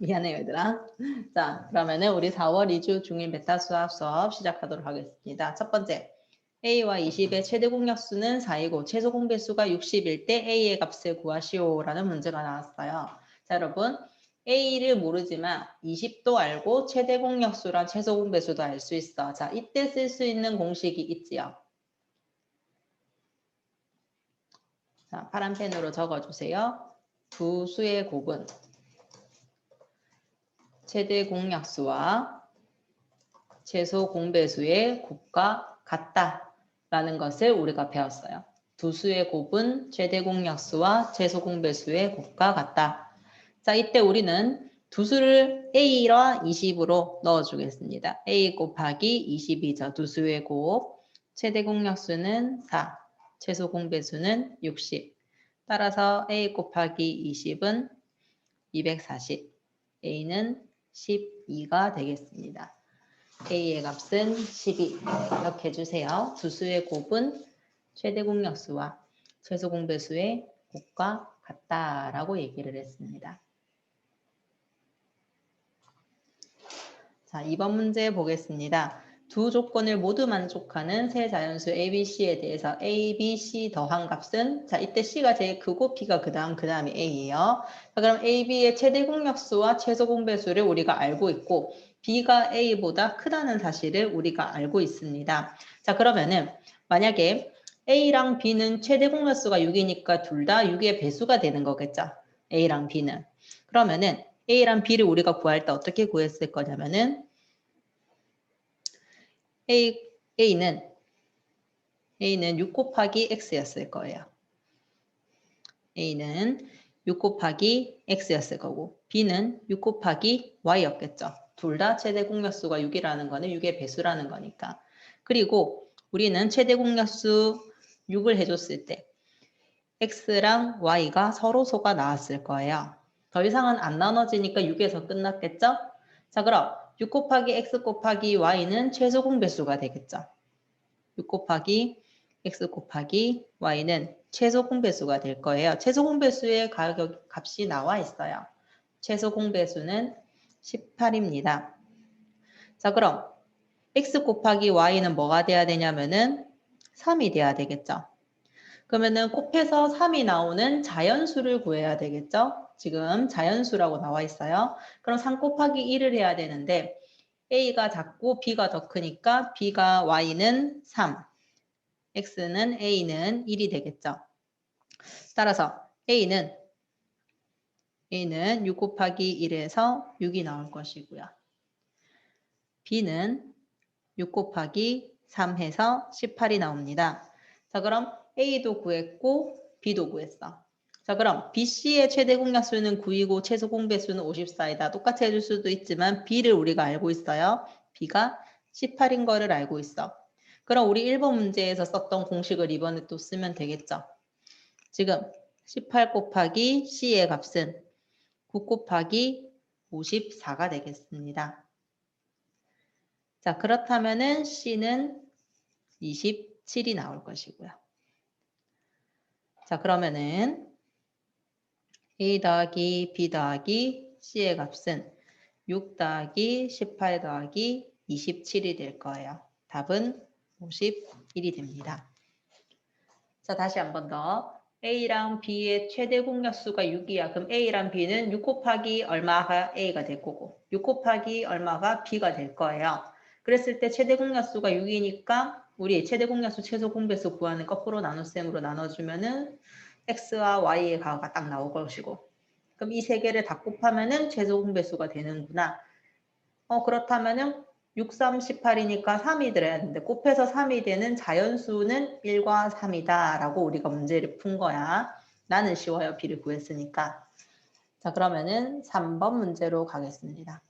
미안해요, 얘들아. 자, 그러면은 우리 4월 2주 중1 베타 수학 수업 시작하도록 하겠습니다. 첫 번째, A와 20의 최대 공약수는 4이고 최소 공배수가 60일 때 A의 값을 구하시오 라는 문제가 나왔어요. 자, 여러분, A를 모르지만 20도 알고 최대 공약수랑 최소 공배수도 알 수 있어. 자, 이때 쓸 수 있는 공식이 있지요. 자, 파란 펜으로 적어주세요. 두 수의 곱은 최대 공약수와 최소 공배수의 곱과 같다라는 것을 우리가 배웠어요. 두 수의 곱은 최대 공약수와 최소 공배수의 곱과 같다. 자, 이때 우리는 두 수를 A와 20으로 넣어주겠습니다. A 곱하기 22죠. 두 수의 곱. 최대 공약수는 4, 최소 공배수는 60. 따라서 A 곱하기 20은 240. A는 12가 되겠습니다. A의 값은 12 이렇게 해주세요. 두 수의 곱은 최대 공약수와 최소 공배수의 곱과 같다라고 얘기를 했습니다. 자, 이번 문제 보겠습니다. 두 조건을 모두 만족하는 세 자연수 A, B, C에 대해서 A, B, C 더한 값은 자 이때 C가 제일 크고 B가 그 다음 그 다음이 A예요. 자, 그럼 A, B의 최대 공약수와 최소 공배수를 우리가 알고 있고 B가 A보다 크다는 사실을 우리가 알고 있습니다. 자 그러면은 만약에 A랑 B는 최대 공약수가 6이니까 둘 다 6의 배수가 되는 거겠죠. A랑 B는. 그러면은 A랑 B를 우리가 구할 때 어떻게 구했을 거냐면은 A, A는 A는 6 곱하기 X였을 거예요. A는 6 곱하기 X였을 거고 B는 6 곱하기 Y였겠죠. 둘 다 최대 공약수가 6이라는 거는 6의 배수라는 거니까. 그리고 우리는 최대 공약수 6을 해줬을 때 X랑 Y가 서로 소가 나왔을 거예요. 더 이상은 안 나눠지니까 6에서 끝났겠죠? 자 그럼 6 곱하기 x 곱하기 y는 최소 공배수가 되겠죠. 6 곱하기 x 곱하기 y는 최소 공배수가 될 거예요. 최소 공배수의 가격 값이 나와 있어요. 최소 공배수는 18입니다. 자 그럼 x 곱하기 y는 뭐가 돼야 되냐면은 3이 돼야 되겠죠. 그러면은 곱해서 3이 나오는 자연수를 구해야 되겠죠. 지금 자연수라고 나와 있어요. 그럼 3 곱하기 1을 해야 되는데 A가 작고 B가 더 크니까 B가 Y는 3, X는 A는 1이 되겠죠. 따라서 A는 A는 6 곱하기 1에서 6이 나올 것이고요. B는 6 곱하기 3 해서 18이 나옵니다. 자 그럼 A도 구했고 B도 구했어. 자 그럼 BC의 최대 공약수는 9이고 최소 공배수는 54이다. 똑같이 해줄 수도 있지만 B를 우리가 알고 있어요. B가 18인 거를 알고 있어. 그럼 우리 1번 문제에서 썼던 공식을 이번에 또 쓰면 되겠죠. 지금 18 곱하기 C의 값은 9 곱하기 54가 되겠습니다. 자 그렇다면은 C는 27이 나올 것이고요. 자 그러면은 a 더하기 b 더하기 c의 값은 6 더하기 18 더하기 27이 될 거예요. 답은 51이 됩니다. 자, 다시 한 번 더. A랑 B의 최대 공약수가 6이야. 그럼 A랑 B는 6 곱하기 얼마가 A가 될 거고 6 곱하기 얼마가 B가 될 거예요. 그랬을 때 최대 공약수가 6이니까 우리 최대 공약수 최소 공배수 구하는 거꾸로 나눗셈으로 나눠주면은 x와 y의 가가 딱 나올 것이고 그럼 이 세 개를 다 곱하면은 최소 공배수가 되는구나. 어 그렇다면은 6, 3, 18이니까 3이 들어야 되는데 곱해서 3이 되는 자연수는 1과 3이다 라고 우리가 문제를 푼 거야. 나는 쉬워요. b를 구했으니까. 자 그러면은 3번 문제로 가겠습니다.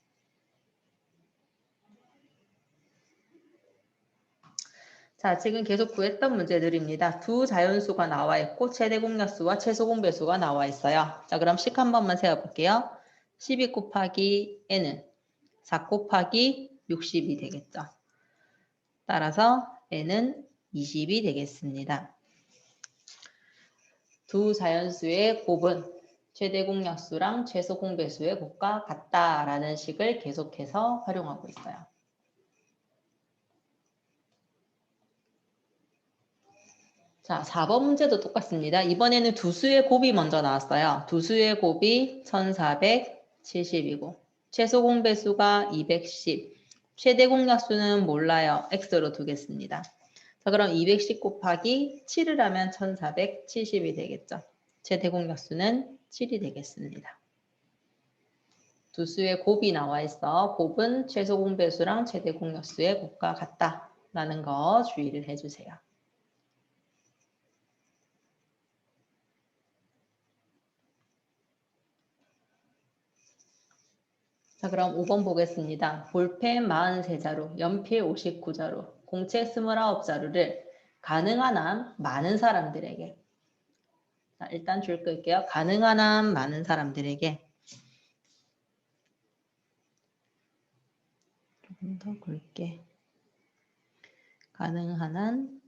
자, 지금 계속 구했던 문제들입니다. 두 자연수가 나와 있고 최대 공약수와 최소 공배수가 나와 있어요. 자, 그럼 식 한 번만 세워볼게요. 12 곱하기 n은 4 곱하기 60이 되겠죠. 따라서 n은 20이 되겠습니다. 두 자연수의 곱은 최대 공약수랑 최소 공배수의 곱과 같다라는 식을 계속해서 활용하고 있어요. 자, 4번 문제도 똑같습니다. 이번에는 두 수의 곱이 먼저 나왔어요. 두 수의 곱이 1470이고 최소 공배수가 210, 최대 공약수는 몰라요. x로 두겠습니다. 자, 그럼 210 곱하기 7을 하면 1470이 되겠죠. 최대 공약수는 7이 되겠습니다. 두 수의 곱이 나와 있어 곱은 최소 공배수랑 최대 공약수의 곱과 같다라는 거 주의를 해주세요. 자, 그럼 5번 보겠습니다. 볼펜 43자루, 연필 59자루, 공책 29자루를 가능한 한 많은 사람들에게 자, 일단 줄 끌게요. 가능한 한 많은 사람들에게 조금 더 굵게 가능한 한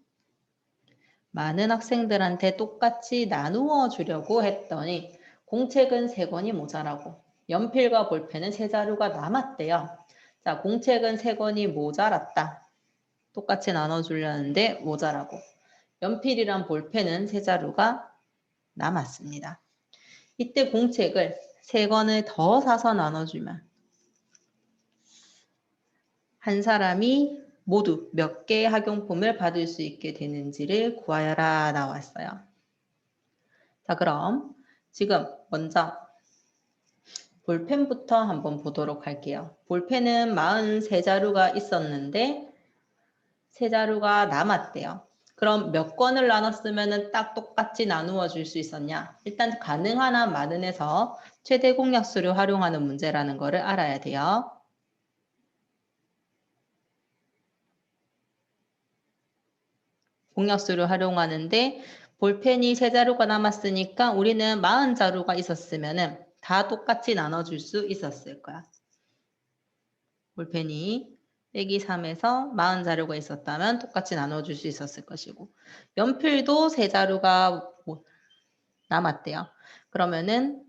많은 학생들한테 똑같이 나누어 주려고 했더니 공책은 3권이 모자라고 연필과 볼펜은 세 자루가 남았대요. 자, 공책은 세 권이 모자랐다. 똑같이 나눠주려는데 모자라고. 연필이랑 볼펜은 세 자루가 남았습니다. 이때 공책을 세 권을 더 사서 나눠주면 한 사람이 모두 몇 개의 학용품을 받을 수 있게 되는지를 구하여라 나왔어요. 자, 그럼 지금 먼저 볼펜부터 한번 보도록 할게요. 볼펜은 43자루가 있었는데 세 자루가 남았대요. 그럼 몇 권을 나눴으면 딱 똑같이 나누어 줄 수 있었냐? 일단 가능한 한 많은에서 최대 공약수를 활용하는 문제라는 것을 알아야 돼요. 공약수를 활용하는데 볼펜이 세 자루가 남았으니까 우리는 40자루가 있었으면은 다 똑같이 나눠줄 수 있었을 거야. 볼펜이 빼기 3에서 40자루가 있었다면 똑같이 나눠줄 수 있었을 것이고 연필도 3자루가 뭐 남았대요. 그러면은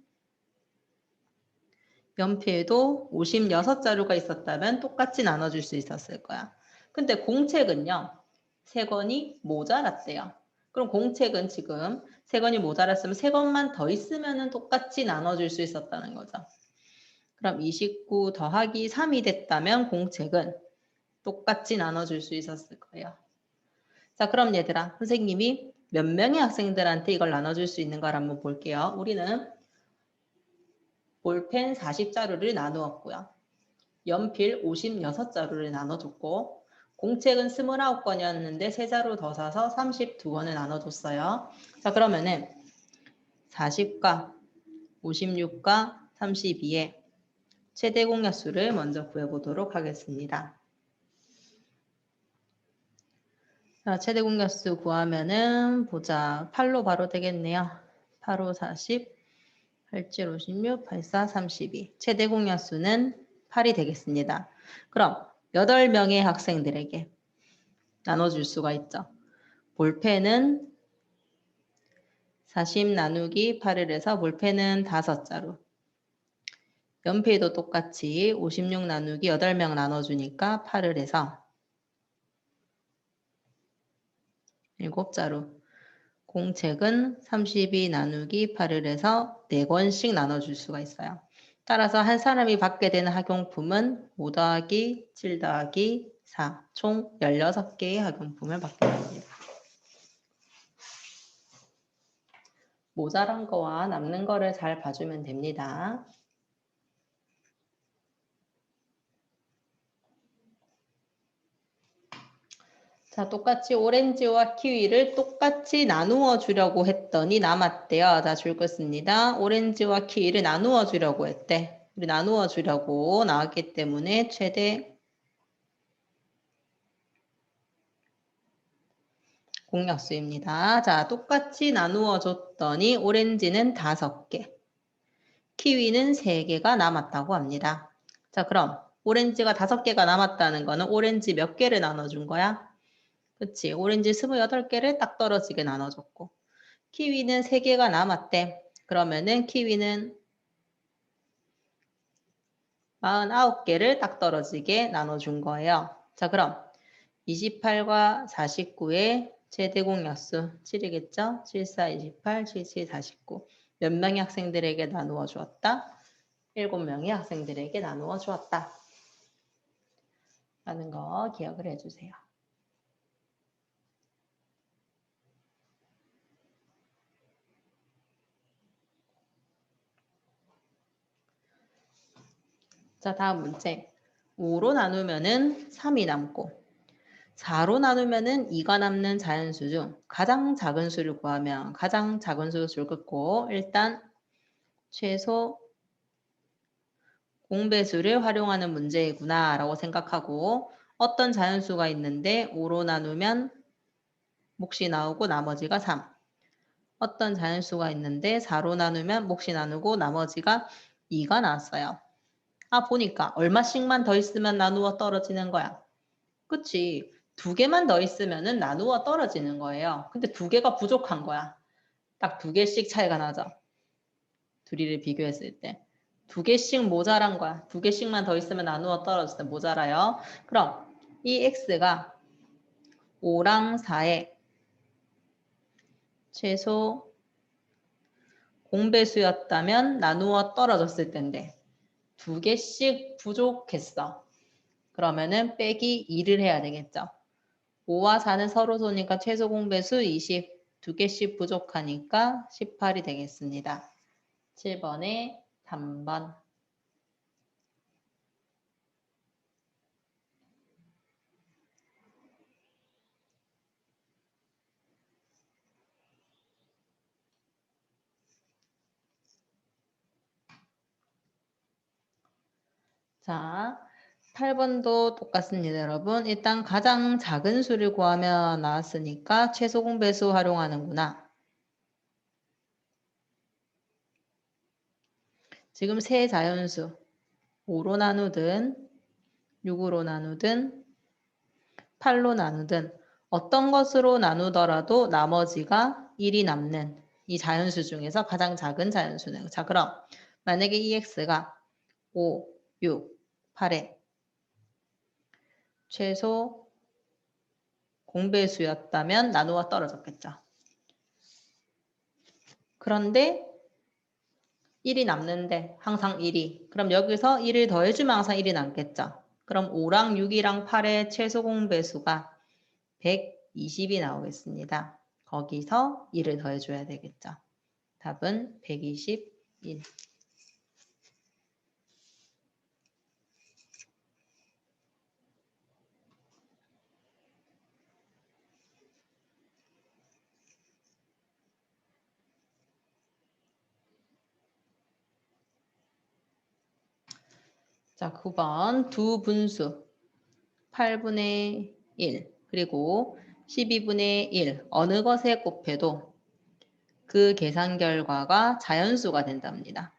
연필도 56자루가 있었다면 똑같이 나눠줄 수 있었을 거야. 근데 공책은요. 3권이 모자랐대요. 그럼 공책은 지금 세 권이 모자랐으면 세 권만 더 있으면 똑같이 나눠줄 수 있었다는 거죠. 그럼 29 더하기 3이 됐다면 공책은 똑같이 나눠줄 수 있었을 거예요. 자, 그럼 얘들아, 선생님이 몇 명의 학생들한테 이걸 나눠줄 수 있는 걸 한번 볼게요. 우리는 볼펜 40자루를 나누었고요. 연필 56자루를 나눠줬고 공책은 29권이었는데 3자루 더 사서 32권을 나눠줬어요. 자 그러면은 40과 56과 32의 최대 공약수를 먼저 구해보도록 하겠습니다. 자, 최대 공약수 구하면은 보자. 8로 바로 되겠네요. 8, 5, 40, 87, 56, 84, 32. 최대 공약수는 8이 되겠습니다. 그럼 8명의 학생들에게 나눠줄 수가 있죠. 볼펜은 40 나누기 8을 해서 볼펜은 5자루. 연필도 똑같이 56 나누기 8명 나눠주니까 8을 해서 7자루. 공책은 32 나누기 8을 해서 4권씩 나눠줄 수가 있어요. 따라서 한 사람이 받게 되는 학용품은 5 더하기 7 더하기 4, 총 16개의 학용품을 받게 됩니다. 모자란 거와 남는 거를 잘 봐주면 됩니다. 자, 똑같이 오렌지와 키위를 똑같이 나누어 주려고 했더니 남았대요. 자, 줄 것입니다. 오렌지와 키위를 나누어 주려고 했대. 우리 나누어 주려고 나왔기 때문에 최대 공약수입니다. 자, 똑같이 나누어 줬더니 오렌지는 5개, 키위는 3개가 남았다고 합니다. 자, 그럼 오렌지가 5개가 남았다는 거는 오렌지 몇 개를 나눠준 거야? 그치. 오렌지 28개를 딱 떨어지게 나눠줬고 키위는 3개가 남았대. 그러면은 키위는 49개를 딱 떨어지게 나눠준 거예요. 자, 그럼 28과 49의 최대 공약수 7이겠죠? 7, 4, 28, 7, 7, 49. 몇 명의 학생들에게 나누어 주었다? 7명의 학생들에게 나누어 주었다. 라는 거 기억을 해주세요. 자, 다음 문제. 5로 나누면은 3이 남고 4로 나누면은 2가 남는 자연수 중 가장 작은 수를 구하면 가장 작은 수를 긋고 일단 최소 공배수를 활용하는 문제이구나 라고 생각하고 어떤 자연수가 있는데 5로 나누면 몫이 나오고 나머지가 3 어떤 자연수가 있는데 4로 나누면 몫이 나누고 나머지가 2가 나왔어요. 아 보니까 얼마씩만 더 있으면 나누어 떨어지는 거야. 그치? 두 개만 더 있으면은 나누어 떨어지는 거예요. 근데 두 개가 부족한 거야. 딱 두 개씩 차이가 나죠. 둘이를 비교했을 때. 두 개씩 모자란 거야. 두 개씩만 더 있으면 나누어 떨어질 때 모자라요. 그럼 이 x가 5랑 4의 최소 공배수였다면 나누어 떨어졌을 텐데 두 개씩 부족했어. 그러면은 빼기 2를 해야 되겠죠. 5와 4는 서로 소니까 최소 공배수 20, 두 개씩 부족하니까 18이 되겠습니다. 7번에 3번. 자, 8번도 똑같습니다, 여러분. 일단 가장 작은 수를 구하면 나왔으니까 최소 공배수 활용하는구나. 지금 세 자연수 5로 나누든 6으로 나누든 8로 나누든 어떤 것으로 나누더라도 나머지가 1이 남는 이 자연수 중에서 가장 작은 자연수는 자 그럼 만약에 이 x가 5, 6, 8에 최소 공배수였다면 나누어 떨어졌겠죠. 그런데 1이 남는데 항상 1이 그럼 여기서 1을 더해주면 항상 1이 남겠죠. 그럼 5랑 6이랑 8의 최소 공배수가 120이 나오겠습니다. 거기서 1을 더해줘야 되겠죠. 답은 121. 자, 9번 두 분수 8분의 1 그리고 12분의 1 어느 것에 곱해도 그 계산 결과가 자연수가 된답니다.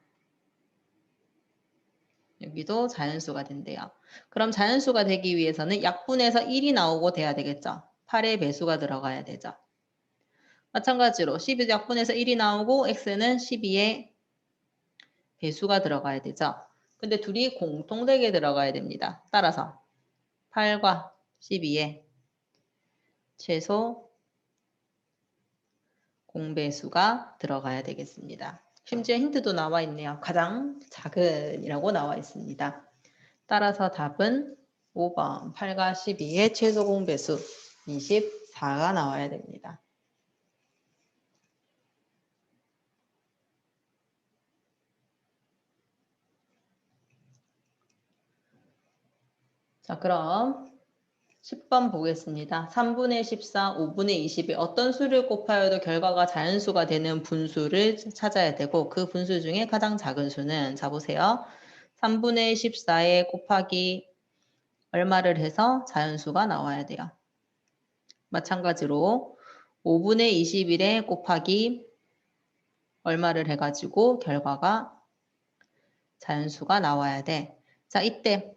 여기도 자연수가 된대요. 그럼 자연수가 되기 위해서는 약분에서 1이 나오고 돼야 되겠죠. 8의 배수가 들어가야 되죠. 마찬가지로 12 약분에서 1이 나오고 x는 12의 배수가 들어가야 되죠. 근데 둘이 공통되게 들어가야 됩니다. 따라서 8과 12에 최소 공배수가 들어가야 되겠습니다. 심지어 힌트도 나와 있네요. 가장 작은이라고 나와 있습니다. 따라서 답은 5번 8과 12의 최소 공배수 24가 나와야 됩니다. 자, 그럼 10번 보겠습니다. 3분의 14, 5분의 20이 어떤 수를 곱하여도 결과가 자연수가 되는 분수를 찾아야 되고 그 분수 중에 가장 작은 수는 자 보세요. 3분의 14에 곱하기 얼마를 해서 자연수가 나와야 돼요. 마찬가지로 5분의 21에 곱하기 얼마를 해가지고 결과가 자연수가 나와야 돼. 자, 이때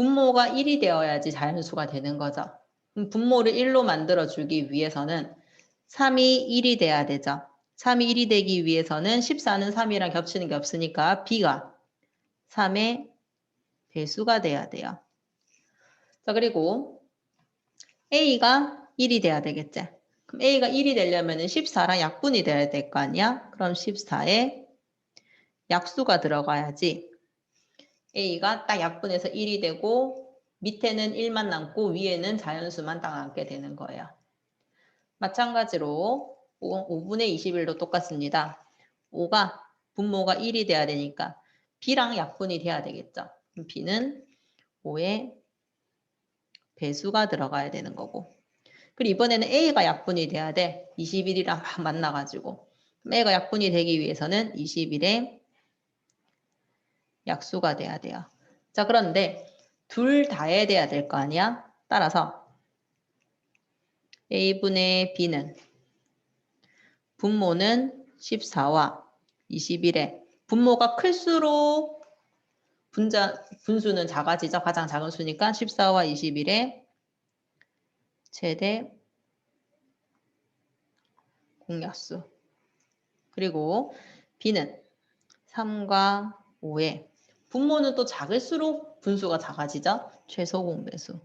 분모가 1이 되어야지 자연수가 되는 거죠. 분모를 1로 만들어 주기 위해서는 3이 1이 돼야 되죠. 3이 1이 되기 위해서는 14는 3이랑 겹치는 게 없으니까 B가 3의 배수가 돼야 돼요. 자, 그리고 A가 1이 돼야 되겠지. 그럼 A가 1이 되려면 14랑 약분이 돼야 될 거 아니야? 그럼 14에 약수가 들어가야지. A가 딱 약분해서 1이 되고 밑에는 1만 남고 위에는 자연수만 딱 남게 되는 거예요. 마찬가지로 5, 분의 21도 똑같습니다. 5가 분모가 1이 돼야 되니까 B랑 약분이 돼야 되겠죠. B는 5의 배수가 들어가야 되는 거고. 그리고 이번에는 A가 약분이 돼야 돼. 21이랑 막 만나가지고. A가 약분이 되기 위해서는 21의 약수가 돼야 돼요. 자, 그런데 둘 다에 돼야 될 거 아니야? 따라서 A분의 B는 분모는 14와 21에 분모가 클수록 분자, 분수는 작아지죠. 가장 작은 수니까 14와 21에 최대 공약수. 그리고 B는 3과 5에 분모는 또 작을수록 분수가 작아지죠. 최소 공배수.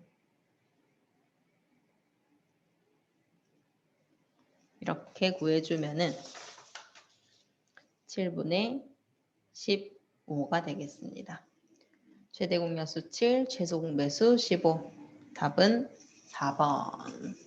이렇게 구해주면은 7분의 15가 되겠습니다. 최대 공약수 7, 최소 공배수 15. 답은 4번.